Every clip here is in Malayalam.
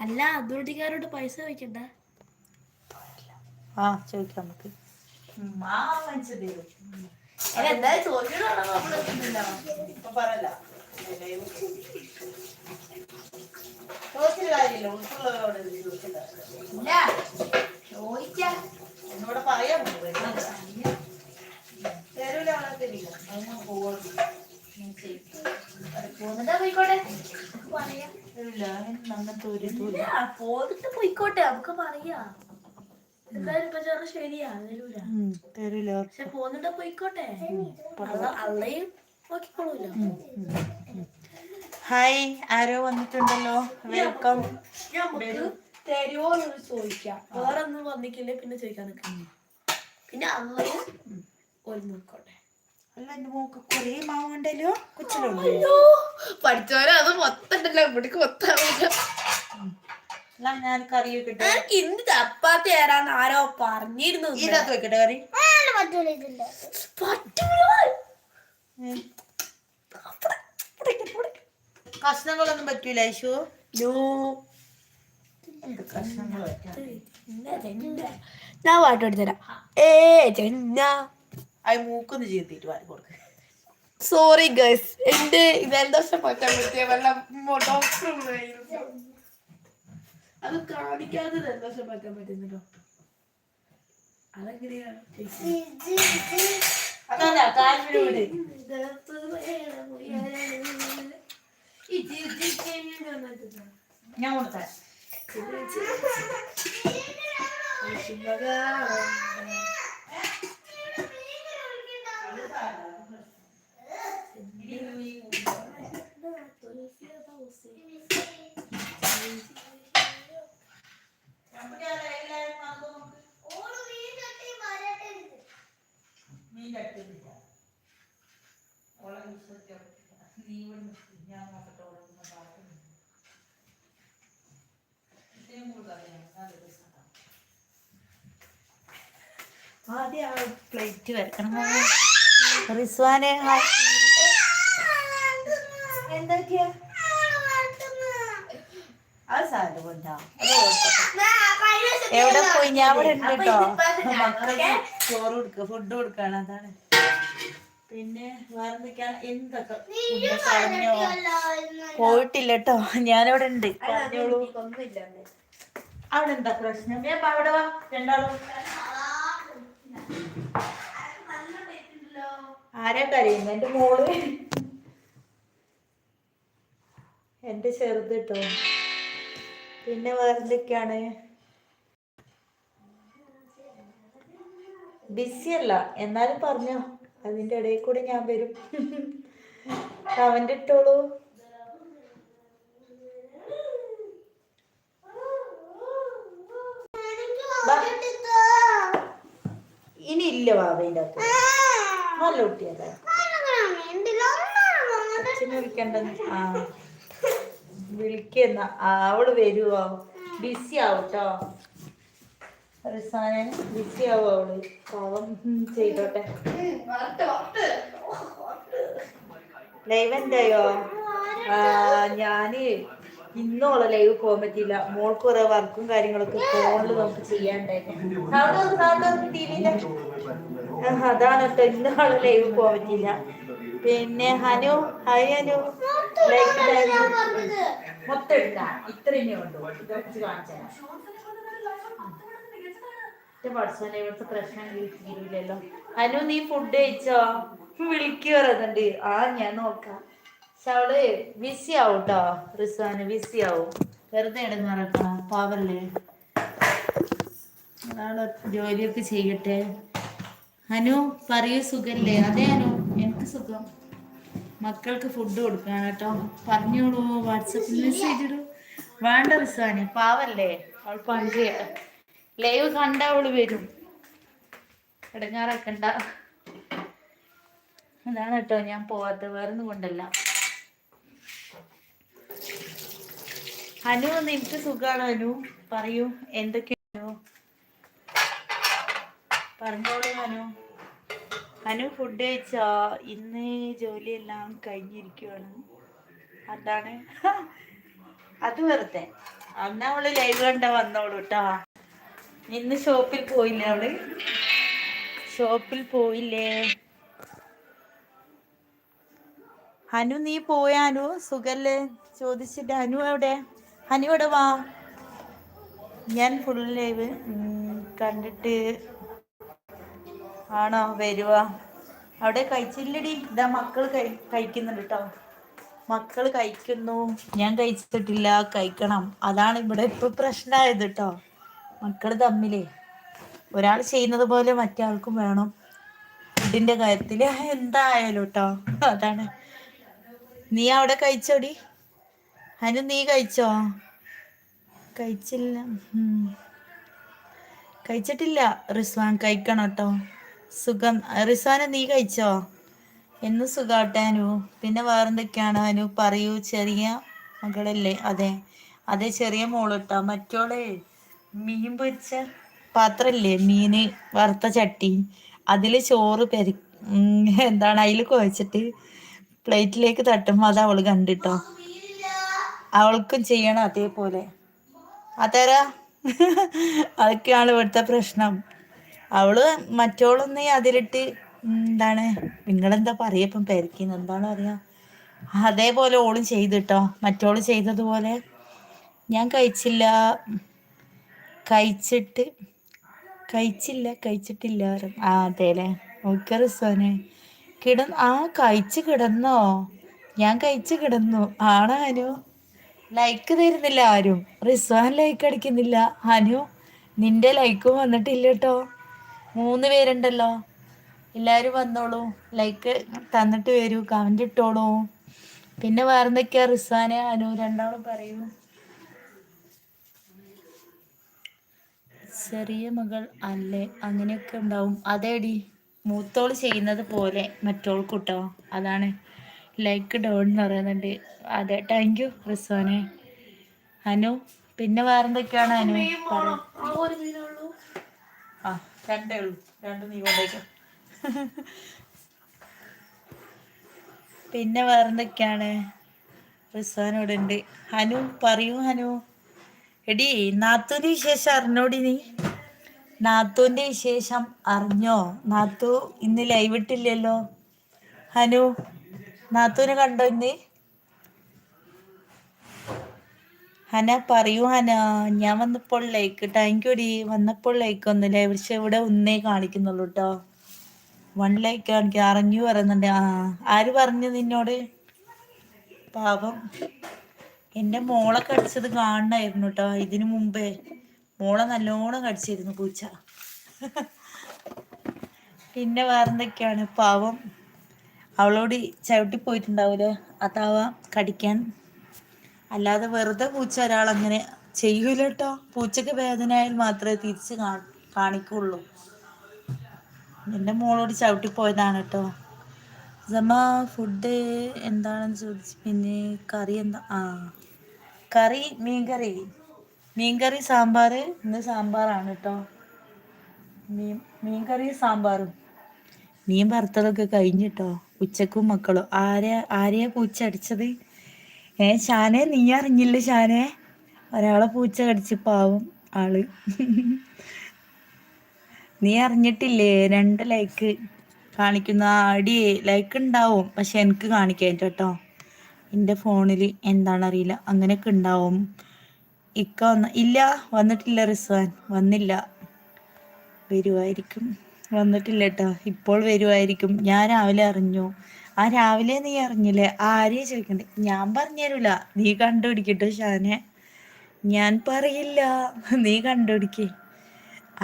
അല്ല അതോട്ടിക്കാരോട് പൈസ വെക്കണ്ട ആ ചോദിക്കാം നമുക്ക്. എന്നോട് പറയാൻ തരൂല അവളെ തരില്ല അങ്ങനെ പോകുള്ളൂ പോന്നിട്ടാ പോയിക്കോട്ടെ. അങ്ങനത്തെ ഒരു ഇല്ല. പോന്നിട്ട് പോയിക്കോട്ടെ നമുക്ക് പറയാ. എന്തായാലും ഇപ്പൊ ചെറു ശരിയാ തരൂല ഉം, തരൂല പക്ഷെ പോന്നിട്ട് പോയിക്കോട്ടെ. അള്ള- അള്ളയും നോക്കിക്കോളൂല്ലോ ഹായ് ആരോ വന്നിട്ടുണ്ടല്ലോ? വെൽക്കം. തരുമോ എന്ന് ചോദിക്കാം. വേറെ ഒന്നും വന്നിക്കില്ലേ പിന്നെ ചോദിക്കാൻ നിൽക്കാം പിന്നെ അള്ളയും ഒരു നോക്കോട്ടെ. അല്ല എന്റെ മോക്ക് കൊറേ മാവുണ്ടല്ലോ കൊച്ചിലുണ്ട്. അയ്യോ പഠിച്ചവരെ അത് മൊത്തണ്ടല്ലോ ഇവിടേക്ക് മൊത്തമില്ല ഞാൻ കറി വെക്കട്ടെ? എനിക്ക് ഇന്ന് ചപ്പാത്തി തരാന്ന് ആരോ പറഞ്ഞിരുന്നു ഇതിനകത്ത് വെക്കട്ടെ കറി. കഷ്ണങ്ങളൊന്നും പറ്റൂല ഐശു? ഞാൻ പാട്ട് പഠിച്ചരാം ഏ ചെന്ന അത് മൂക്കൊന്ന് ചെയ്തിട്ട് വാരി കൊടുക്ക. സോറി ഗൈസ് എന്റെ ജലദോഷം പറ്റാൻ പറ്റിയ വല്ല ഡോക്ടർ അത് കാണിക്കാതെ ജലദോഷം പറ്റാൻ പറ്റുന്നല്ലോ. അതെങ്ങനെയാ അതല്ല കാൽവിന് വിട്. ഞാൻ കൊടുത്തരാം ആദ്യം ആ പ്ലേറ്റ് വരക്കണം. റിസ്വാനെ എന്തൊക്കെയാ? അത് സാധനം കൊണ്ടാ. അത് കുഴപ്പമില്ല. എവിടെ പോയി? ഞാൻ ഇവിടെ ഉണ്ട് കേട്ടോ. മക്കൾക്ക് ചോറ് കൊടുക്ക ഫുഡ് കൊടുക്കാണ് അതാണ്. പിന്നെ വേറെന്തൊക്കെയാണ് എന്തൊക്കെ? പറഞ്ഞോ. പോയിട്ടില്ല കേട്ടോ. ഞാനിവിടെ ഉണ്ട്. അവിടെ എന്താ പ്രശ്നം? ഞാൻ അവിടെ വാ. രണ്ടാളും. ആരാ കരയുന്നത് എന്റെ മോൾ. എന്റെ ചെറുത് കേട്ടോ പിന്നെ വേറെന്തൊക്കെയാണ്? ബിസി അല്ല. എന്നാലും പറഞ്ഞോ. അതിന്റെ ഇടയിൽ കൂടെ ഞാൻ വരും. കമന്റ് ഇട്ടോളൂ. ഇനി ഇല്ല ബാബേന്റെ അകത്ത്. നല്ല കുട്ടിയല്ലേ വിളിക്കുന്ന അവൾ വരുവോ? ബിസി ആവട്ടോ? റിസാനൻ ബിസി ആവും അവൾ? പാവം. ചെയ്തോട്ടെ. ലൈവ് എന്തായോ? ഞാൻ ഇന്നോളെ ലൈവ് പോകാൻ പറ്റിയില്ല. മോൾക്ക് കുറെ വർക്കും കാര്യങ്ങളൊക്കെ ഫോണിൽ നമുക്ക് ചെയ്യാണ്ടായിരുന്നു അതാണ് കേട്ടോ ഇന്നാളെ ലൈവ് പിന്നെ ഹനു ഹായ് ഹനു. ലൈക്ക് മൊത്തം എടുക്കാം. ഇത്രയും ഉണ്ടോ ഇത് വെച്ച് കാണിച്ചാൽ പഠിച്ചോനെ ഇവിടുത്തെ പ്രശ്നം തീരില്ലല്ലോ അനു നീ ഫുഡ് കഴിച്ചോ? വിളിക്കുന്നുണ്ട് ആ ഞാൻ നോക്കാം. പക്ഷെ അവൾ ബിസി ആവും കേട്ടോ റിസാന് ബിസി ആവും. വെറുതെ ഇടങ്ങാറക്കണം പാവല്ലേ. ജോലിയൊക്കെ ചെയ്യട്ടെ. അനു പറയൂ സുഖല്ലേ? അതെ അനു എനിക്ക് സുഖം. മക്കൾക്ക് ഫുഡ് കൊടുക്കണം കേട്ടോ. പറഞ്ഞോളൂ വാട്സപ്പിൽ മെസ്സേജ് ഇടൂ. വേണ്ട റിസാനി പാവല്ലേ? അവൾ പണ്ട് ലൈവ് കണ്ട അവൾ വരും. ഇടങ്ങാറാക്കണ്ട. അതാണ് കേട്ടോ ഞാൻ പോവാത്ത വേറൊന്നും കൊണ്ടല്ല. അനു നിനക്ക് സുഖാണോ അനു? പറയൂ എന്തൊക്കെയാണോ അനു ഫുഡ് കഴിച്ചോ? ഇന്ന് ജോലിയെല്ലാം കഴിഞ്ഞിരിക്കുവാണ്. അതാണ്. അത് വെറുതെ. അന്ന് അവൾ ലൈവ് കണ്ട വന്നോളൂ കേട്ടോ ഇന്ന് ഷോപ്പിൽ പോയില്ലേ അവൾ? ഷോപ്പിൽ പോയില്ലേ? ഹനു നീ പോയാനു സുഖല്ലേ? ചോദിച്ചിട്ട് അനു എവിടെ? ഹനു എവിടെ വാ? ഞാൻ ഫുൾ ലൈവ് കണ്ടിട്ട് ആണോ? വരുവ. അവിടെ കഴിച്ചില്ലടി. ഇതാ മക്കൾ കഴിക്കുന്നുണ്ട് കേട്ടോ മക്കൾ കഴിക്കുന്നു. ഞാൻ കഴിച്ചിട്ടില്ല. കഴിക്കണം. അതാണ് ഇവിടെ ഇപ്പൊ പ്രശ്നമായത് കേട്ടോ മക്കൾ തമ്മിലേ. ഒരാൾ ചെയ്യുന്നത് പോലെ മറ്റേ ആൾക്കും വേണം. ഫുഡിന്റെ കാര്യത്തിൽ എന്തായാലും കേട്ടോ അതാണ്. നീ അവിടെ കഴിച്ചോടി? അതിന് നീ കഴിച്ചോ? കഴിച്ചില്ല. കഴിച്ചിട്ടില്ല. റിസ്വാൻ കഴിക്കണം കേട്ടോ സുഖം. റിസ്വാന നീ കഴിച്ചോ? എന്ന് സുഖാട്ടെ അനു. പിന്നെ വേറെന്തൊക്കെയാണ്? അനു പറയൂ. ചെറിയ മകളല്ലേ? അതെ. അതെ ചെറിയ മോളിട്ടാ. മറ്റോളെ മീൻ പൊരിച്ച പാത്രല്ലേ? മീന് വറുത്ത ചട്ടി. അതിൽ ചോറ് പെരി എന്താണ്? അതിൽ കുഴച്ചിട്ട് പ്ലേറ്റിലേക്ക് തട്ടുമ്പോ അത് അവൾ കണ്ടിട്ടോ? അവൾക്കും ചെയ്യണം അതേപോലെ. അതേരാ? അതൊക്കെയാണ് ഇവിടുത്തെ പ്രശ്നം. അവൾ മറ്റോളൊന്ന് അതിലിട്ട് എന്താണ് നിങ്ങളെന്താ പറയപ്പം പെരക്കിന്ന് എന്താണ് പറയാ അതേപോലെ ഓളും ചെയ്തിട്ടോ. മറ്റോൾ ചെയ്തതുപോലെ ഞാൻ കഴിച്ചില്ല. കഴിച്ചിട്ട് കഴിച്ചില്ല കഴിച്ചിട്ടില്ല. ആ അതെ അല്ലേ ഓക്കെ റിസോനെ കിട ആ കഴിച്ച് കിടന്നോ? ഞാൻ കഴിച്ച് കിടന്നു. ആണോ അനു? ലൈക്ക് തരുന്നില്ല ആരും. റിസ്വാൻ ലൈക്ക് അടിക്കുന്നില്ല. അനു നിന്റെ ലൈക്കും വന്നിട്ടില്ല കേട്ടോ. മൂന്ന് പേരുണ്ടല്ലോ. എല്ലാരും വന്നോളൂ. ലൈക്ക് തന്നിട്ട് വരൂ. കമന്റ് ഇട്ടോളൂ. പിന്നെ വേറെ എന്തൊക്കെയാ? റിസാനെ അനു രണ്ടാളും പറയൂ. ചെറിയ മകൾ അല്ലേ? അങ്ങനെയൊക്കെ ഉണ്ടാവും. അതേടി. മൂത്തോൾ ചെയ്യുന്നത് പോലെ കിട്ടോ അതാണ്. ലൈക്ക് ഡൗൺ എന്ന് പറയുന്നുണ്ട്. അതെ. താങ്ക് യു റിസ്വാനെ അനു. പിന്നെ വേറെന്തൊക്കെയാണ് അനു? ആ. രണ്ടേ ഉള്ളൂ. രണ്ട് നീ കൊണ്ടേക്കും. പിന്നെ വേറെന്തൊക്കെയാണ് റിസാനോട് ഉണ്ട് ഹനു പറയൂ ഹനു. എടി നാത്തുവിന്റെ വിശേഷം അറിഞ്ഞോടി നീ? നാത്തുവിന്റെ വിശേഷം അറിഞ്ഞോ? നാത്തു ഇന്ന് ലൈവ് ഇട്ടില്ലല്ലോ. ഹനു നാത്തൂനെ കണ്ടോ ഇന്ന്? ഹന പറയൂ ഹന. ഞാൻ വന്നപ്പോൾ ലൈക്ക് താങ്ക് യു ഡി വന്നപ്പോൾ ലൈക്ക് ഒന്നുമില്ല? പക്ഷെ ഇവിടെ ഒന്നേ കാണിക്കുന്നുള്ളൂ കേട്ടോ വൺ ലൈക്ക് കാണിക്കുക അറിഞ്ഞു പറയുന്നുണ്ട്. ആ ആര് പറഞ്ഞു നിന്നോട്? പാപം എന്റെ മോളെ കടിച്ചത് കാണണമായിരുന്നു കേട്ടോ ഇതിനു മുമ്പേ. മോളെ നല്ലോണം കടിച്ചിരുന്നു പൂച്ച. പിന്നെ വേറെന്തൊക്കെയാണ്? പാവം. അവളോട് ചവിട്ടി പോയിട്ടുണ്ടാവൂലേ? അതാവാം കടിക്കാൻ. അല്ലാതെ വെറുതെ പൂച്ച ഒരാൾ അങ്ങനെ ചെയ്യൂല കേട്ടോ പൂച്ചക്ക് വേദന ആയാൽ മാത്രമേ തിരിച്ച് കാണിക്കുള്ളൂ. എന്റെ മോളോട് ചവിട്ടി പോയതാണ് കേട്ടോ ജമ ഫുഡ് എന്താണെന്ന് ചോദിച്ചു പിന്നെ കറി എന്താ ആ കറി മീൻകറി. മീൻകറി സാമ്പാർ. ഇന്ന് സാമ്പാറാണ് കേട്ടോ മീൻ മീൻകറി സാമ്പാറും. മീൻ വറുത്തതൊക്കെ കഴിഞ്ഞിട്ടോ ഉച്ചക്കും മക്കളും. ആരെയാ ആരെയാ പൂച്ച അടിച്ചത്? ഏ ഷാനെ നീ അറിഞ്ഞില്ല ഷാനെ? ഒരാളെ പൂച്ച കടിച്ച് പാവം ആൾ. നീ അറിഞ്ഞിട്ടില്ലേ? രണ്ട് ലൈക്ക് കാണിക്കുന്ന അടി ലൈക്ക് ഉണ്ടാവും. പക്ഷെ എനിക്ക് കാണിക്കാൻ കേട്ടോ. എന്റെ ഫോണിൽ എന്താണെന്നറിയില്ല. അങ്ങനെയൊക്കെ ഉണ്ടാവും. ഇക്ക വന്ന ഇല്ല വന്നിട്ടില്ല റിസ്വാൻ. വന്നില്ല. വരുമായിരിക്കും വന്നിട്ടില്ല കേട്ടോ. ഇപ്പോൾ വരുമായിരിക്കും ഞാൻ രാവിലെ അറിഞ്ഞു. ആ രാവിലെ നീ അറിഞ്ഞില്ലേ ആരെയും ചോദിക്കണ്ടേ. ഞാൻ പറഞ്ഞുതരൂല. നീ കണ്ടുപിടിക്കട്ടോ ഷാനെ. ഞാൻ പറയില്ല. നീ കണ്ടുപിടിക്കേ.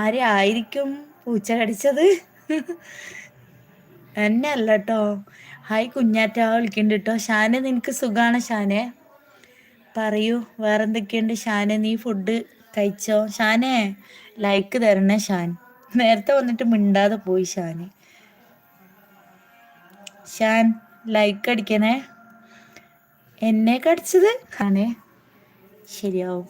ആരായിരിക്കും പൂച്ച കടിച്ചത്? എന്നെ അല്ല കേട്ടോ ഹായ് കുഞ്ഞാറ്റ വിളിക്കുന്നുണ്ട് കേട്ടോ ഷാനെ നിനക്ക് സുഖാണ് ഷാനെ? പറയൂ വേറെന്തൊക്കെയുണ്ട് ഷാനെ? നീ ഫുഡ് കഴിച്ചോ? ഷാനെ ലൈക്ക് തരണേ ഷാൻ. നേരത്തെ വന്നിട്ട് മിണ്ടാതെ പോയി ഷാന്. ഷാൻ ലൈക്ക് അടിക്കണേ. എന്നെ കടിച്ചത്? ആണേ. ശരിയാവും.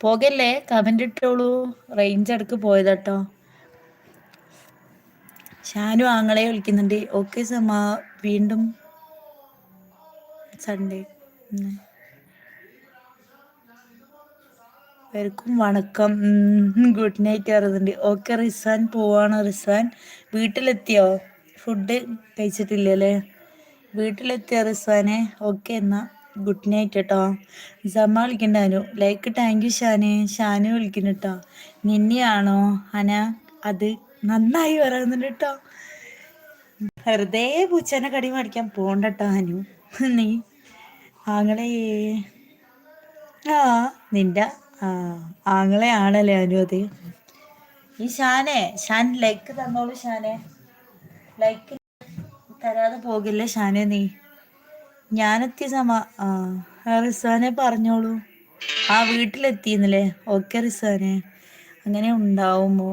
പോകല്ലേ? കമന്റ് ഇട്ടോളൂ. റേഞ്ച് അടുക്ക് പോയതട്ടോ. ഷാനു ആങ്ങളെ വിളിക്കുന്നുണ്ട്. ഓക്കെ സമാ വീണ്ടും സൺഡേ എല്ലാവർക്കും വണക്കം. ഗുഡ് നൈറ്റ് അറിയുന്നുണ്ട് ഓക്കെ റിസാൻ പോവാണ്. റിസാൻ വീട്ടിലെത്തിയോ? ഫുഡ് കഴിച്ചിട്ടില്ലല്ലേ? വീട്ടിലെത്തിയ റിസാനെ? ഓക്കെ എന്നാ ഗുഡ് നൈറ്റ് കേട്ടോ സമ്മ വിളിക്കണ്ടാനു like thank you Shan. Shanu വിളിക്കുന്നു കേട്ടോ നിന്നെയാണോ? അന അത് നന്നായി പറയുന്നുണ്ട് കേട്ടോ വെറുതെ പൂച്ചനെ കടി മേടിക്കാൻ പോണ്ടട്ടോ അനു. നീ ആങ്ങളെ. ആ നിന്റെ ആങ്ങളെ ആണല്ലേ അനുമതി ഈ ഷാനെ ഷാൻ ലൈക്ക് തന്നോളൂ ഷാനെ. ലൈക്ക് തരാതെ പോകില്ലേ ഷാനെ നീ. ഞാനെത്തിയ സമ റിസാനെ പറഞ്ഞോളൂ. ആ വീട്ടിലെത്തിന്നല്ലേ ഓക്കെ റിസാനെ. അങ്ങനെ ഉണ്ടാവുമോ?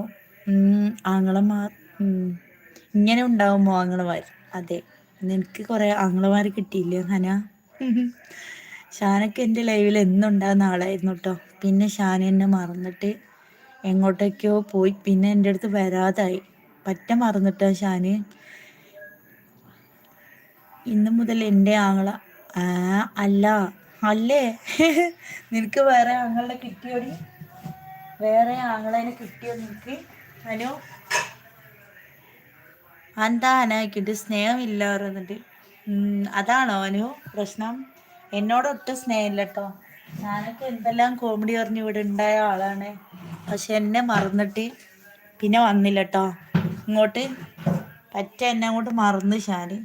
ആങ്ങളമാർ. ഇങ്ങനെ ഉണ്ടാവുമോ ആങ്ങളമാർ അതെ. നിനക്ക് കുറെ ആങ്ങളമാർ കിട്ടിയില്ലേ ഹന? ഷാനൊക്കെ എന്റെ ലൈവിൽ എന്നുണ്ടാകുന്ന ആളായിരുന്നു കേട്ടോ പിന്നെ ഷാൻ എന്നെ മറന്നിട്ട് എങ്ങോട്ടേക്കോ പോയി. പിന്നെ എന്റെ അടുത്ത് വരാതായി. പറ്റ മറന്നിട്ടാ ഷാന്. ഇന്നു മുതൽ എന്റെ ആങ്ങള ആ അല്ല അല്ലേ? നിനക്ക് വേറെ ആങ്ങളെ കിട്ടിയോടി വേറെ ആങ്ങളെ കിട്ടിയോ നിനക്ക്? അനു എന്താ അനായിക്കിട്ട് സ്നേഹമില്ല പറഞ്ഞിട്ട്. അതാണോ അനു പ്രശ്നം? എന്നോട് ഒട്ടും സ്നേഹമില്ല കേട്ടോ ഞാനൊക്കെ എന്തെല്ലാം കോമഡി പറഞ്ഞു ഇവിടെ ഉണ്ടായ ആളാണ്. പക്ഷെ എന്നെ മറന്നിട്ട് പിന്നെ വന്നില്ല കേട്ടോ ഇങ്ങോട്ട് പറ്റ എന്നെ അങ്ങോട്ട് മറന്ന് ഷാന്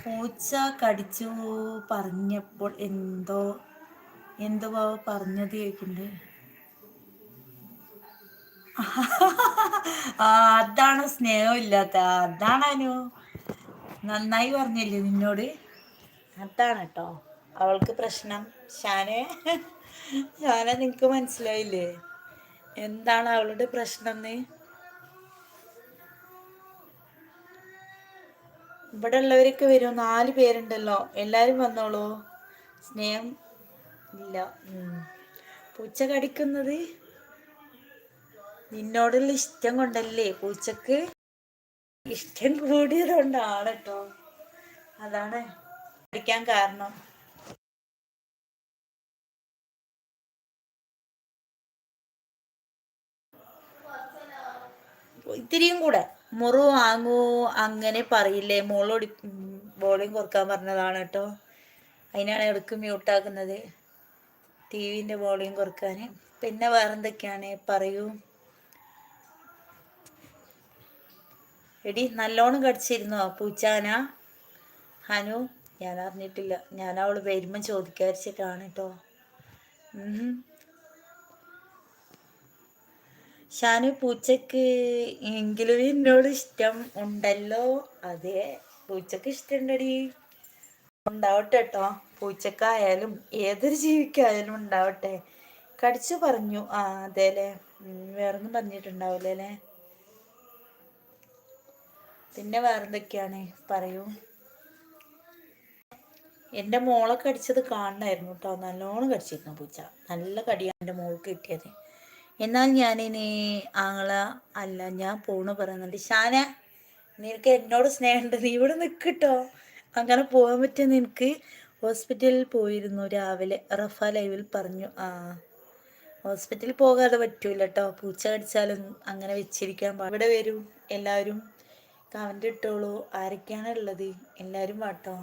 പൂച്ച കടിച്ചു പറഞ്ഞപ്പോൾ എന്തോ എന്തോ പറഞ്ഞത് കേൾക്കുന്നുണ്ട് അതാണ് സ്നേഹമില്ലാത്ത അതാണ് അനു. നന്നായി പറഞ്ഞില്ലേ നിന്നോട്? അതാണ് കേട്ടോ. അവൾക്ക് പ്രശ്നം. ഷാനെ ഷാന നിനക്ക് മനസ്സിലായില്ലേ? എന്താണ് അവളുടെ പ്രശ്നം എന്ന് ഇവിടെ ഉള്ളവരൊക്കെ വരും നാല് പേരുണ്ടല്ലോ. എല്ലാരും വന്നോളൂ. സ്നേഹം ഇല്ല. പൂച്ച കടിക്കുന്നത് നിന്നോടുള്ള ഇഷ്ടം കൊണ്ടല്ലേ? പൂച്ചക്ക് ഇഷ്ടം കൂടിയതുകൊണ്ടാണ് കേട്ടോ അതാണ് പഠിക്കാൻ കാരണം. ഇത്തിരിയും കൂടെ. മുറു വാങ്ങൂ അങ്ങനെ പറയില്ലേ? മോളോടി വോളിയം കുറയ്ക്കാൻ പറഞ്ഞതാണ് കേട്ടോ. അതിനാണ് ഇടയ്ക്ക് മ്യൂട്ടാക്കുന്നത് ടി വിന്റെ വോളിയം കുറയ്ക്കാൻ പിന്നെ വേറെന്തൊക്കെയാണ്? പറയൂ. എടി നല്ലോണം കടിച്ചിരുന്നോ? പൂച്ചാന ഹനു ഞാൻ അറിഞ്ഞിട്ടില്ല. ഞാൻ അവൾ വരുമ്പം ചോദിക്കാരിച്ചിട്ടാണ് കേട്ടോ. ഷാനു പൂച്ചക്ക് എങ്കിലും എന്നോട് ഇഷ്ടം ഉണ്ടല്ലോ? അതെ പൂച്ചക്ക് ഇഷ്ടമുണ്ടടി ഉണ്ടാവട്ടെ കേട്ടോ പൂച്ചക്കായാലും ഏതൊരു ജീവിക്കായാലും ഉണ്ടാവട്ടെ. കടിച്ചു പറഞ്ഞു. ആ അതെ അല്ലേ? വേറൊന്നും പറഞ്ഞിട്ടുണ്ടാവില്ല അല്ലേ? പിന്നെ വേറെന്തൊക്കെയാണ്? പറയൂ. എന്റെ മോളെ കടിച്ചത് കാണണമായിരുന്നു കേട്ടോ. നല്ലോണം കടിച്ചിരുന്നു പൂച്ച. നല്ല കടിയാണ് എന്റെ മോൾക്ക് കിട്ടിയത്. എന്നാൽ ഞാനിനി ആങ്ങള അല്ല ഞാൻ പോണു പറയുന്നുണ്ട്. ഷാന നിനക്ക് എന്നോട് സ്നേഹമുണ്ട്. നീ ഇവിടെ നിൽക്കട്ടോ അങ്ങനെ പോകാൻ പറ്റിയ നിനക്ക് ഹോസ്പിറ്റലിൽ പോയിരുന്നു രാവിലെ. റഫ ലൈവിൽ പറഞ്ഞു. ആ ഹോസ്പിറ്റലിൽ പോകാതെ പറ്റൂല കേട്ടോ പൂച്ച കടിച്ചാലും അങ്ങനെ വെച്ചിരിക്കാൻ ഇവിടെ വരും? എല്ലാവരും? കമന്റ് ഇട്ടോളൂ. ആരൊക്കെയാണ് ഉള്ളത് എല്ലാവരും വാട്ടോ.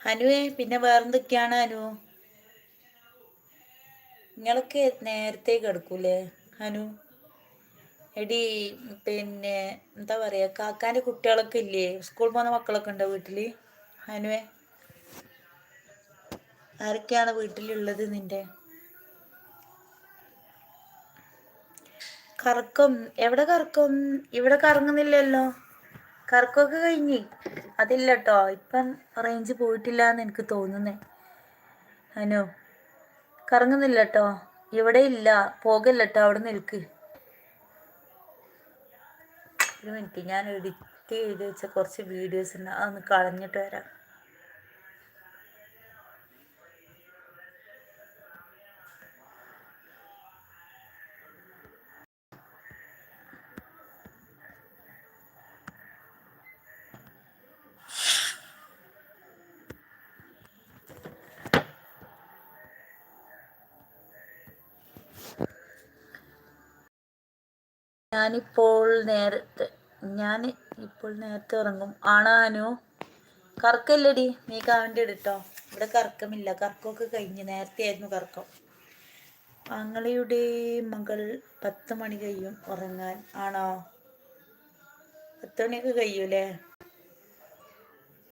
അനുവേ പിന്നെ വേറെന്തൊക്കെയാണ് അനു? നിങ്ങളൊക്കെ നേരത്തെ കിടക്കൂലേ അനു? എടി പിന്നെ എന്താ പറയാ കാക്കാന്റെ കുട്ടികളൊക്കെ ഇല്ലേ? സ്കൂൾ പോകുന്ന മക്കളൊക്കെ ഉണ്ടോ വീട്ടിൽ? അനുവേ ആരൊക്കെയാണ് വീട്ടിലുള്ളത് നിന്റെ? കറക്കം എവിടെ കറക്കം? ഇവിടെ കറങ്ങുന്നില്ലല്ലോ. കറക്കമൊക്കെ കഴിഞ്ഞി. അതില്ല കേട്ടോ ഇപ്പം റേഞ്ച് പോയിട്ടില്ല എന്ന് എനിക്ക് തോന്നുന്നേ. അനു കറങ്ങുന്നില്ല കേട്ടോ ഇവിടെ ഇല്ല. പോകല്ല കേട്ടോ അവിടെ നിൽക്ക്. ഒരു മിനിറ്റ് ഞാൻ എഡിറ്റ് ചെയ്ത് വെച്ച കുറച്ച് വീഡിയോസ് ഉണ്ട് അതൊന്ന് കളഞ്ഞിട്ട് വരാം. ഞാനിപ്പോൾ നേരത്തെ ഞാൻ ഇപ്പോൾ നേരത്തെ ഉറങ്ങും. ആണോ അനു? നീ കാണേണ്ടി എടുട്ടോ ഇവിടെ കറക്കമില്ല. കറക്കമൊക്കെ കഴിഞ്ഞ്. നേരത്തെ ആയിരുന്നു കറക്കം. ആങ്ങളയുടെ മകൾ പത്ത് മണി കഴിയും ഉറങ്ങാൻ. ആണോ? പത്ത് മണിയൊക്കെ കഴിയൂലേ